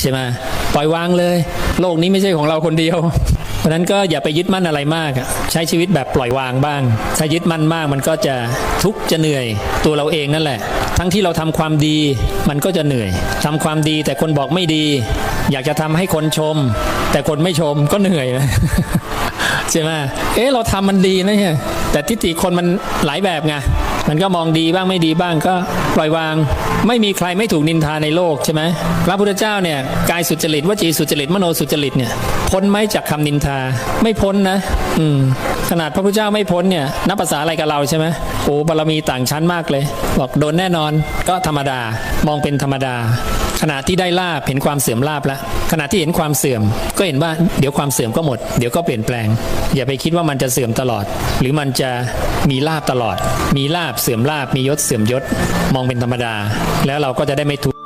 ใช่ไหมปล่อยวางเลย โลกนี้ไม่ใช่ของเราคนเดียว เพราะนั้นก็อย่าไปยึดมั่นอะไรมากอะใช้ชีวิตแบบปล่อยวางบ้าง ถ้ายึดมั่นมากมันก็จะทุกข์จะเหนื่อยตัวเราเองนั่นแหละ ทั้งที่เราทำความดีมันก็จะเหนื่อยทำความดีแต่คนบอกไม่ดี อยากจะทำให้คนชม แต่คนไม่ชมก็เหนื่อยนะใช่ไหมเอ๊ะเราทำมันดีนะเนี่ยแต่ทิฏฐิคนมันหลายแบบไง มันก็มองดีบ้างไม่ดีบ้างก็ปล่อยวาง ไม่มีใครไม่ถูกนินทาในโลกใช่ไหมพระพุทธเจ้าเนี่ยกายสุจริตวจีสุจริตมโนสุจริตเนี่ยพ้นไหมจากคำนินทาไม่พ้นนะ อืมขนาดพระพุทธเจ้าไม่พ้นเนี่ยนับภาษาอะไรกับเราใช่ไหมโอ้บารมีต่างชั้นมากเลย บอกโดนแน่นอนก็ธรรมดามองเป็นธรรมดา ขณะที่ได้ลาบเห็นความเสื่อมลาบแล้วขณะที่เห็นความเสื่อม ก็เห็นว่าเดี๋ยวความเสื่อมก็หมด เดี๋ยวก็เปลี่ยนแปลง อย่าไปคิดว่ามันจะเสื่อมตลอด หรือมันจะมีลาบตลอด มีลาบเสื่อมลาบมียศเสื่อมยศมองเป็นธรรมดา แล้วเราก็จะได้ไม่ทุกข์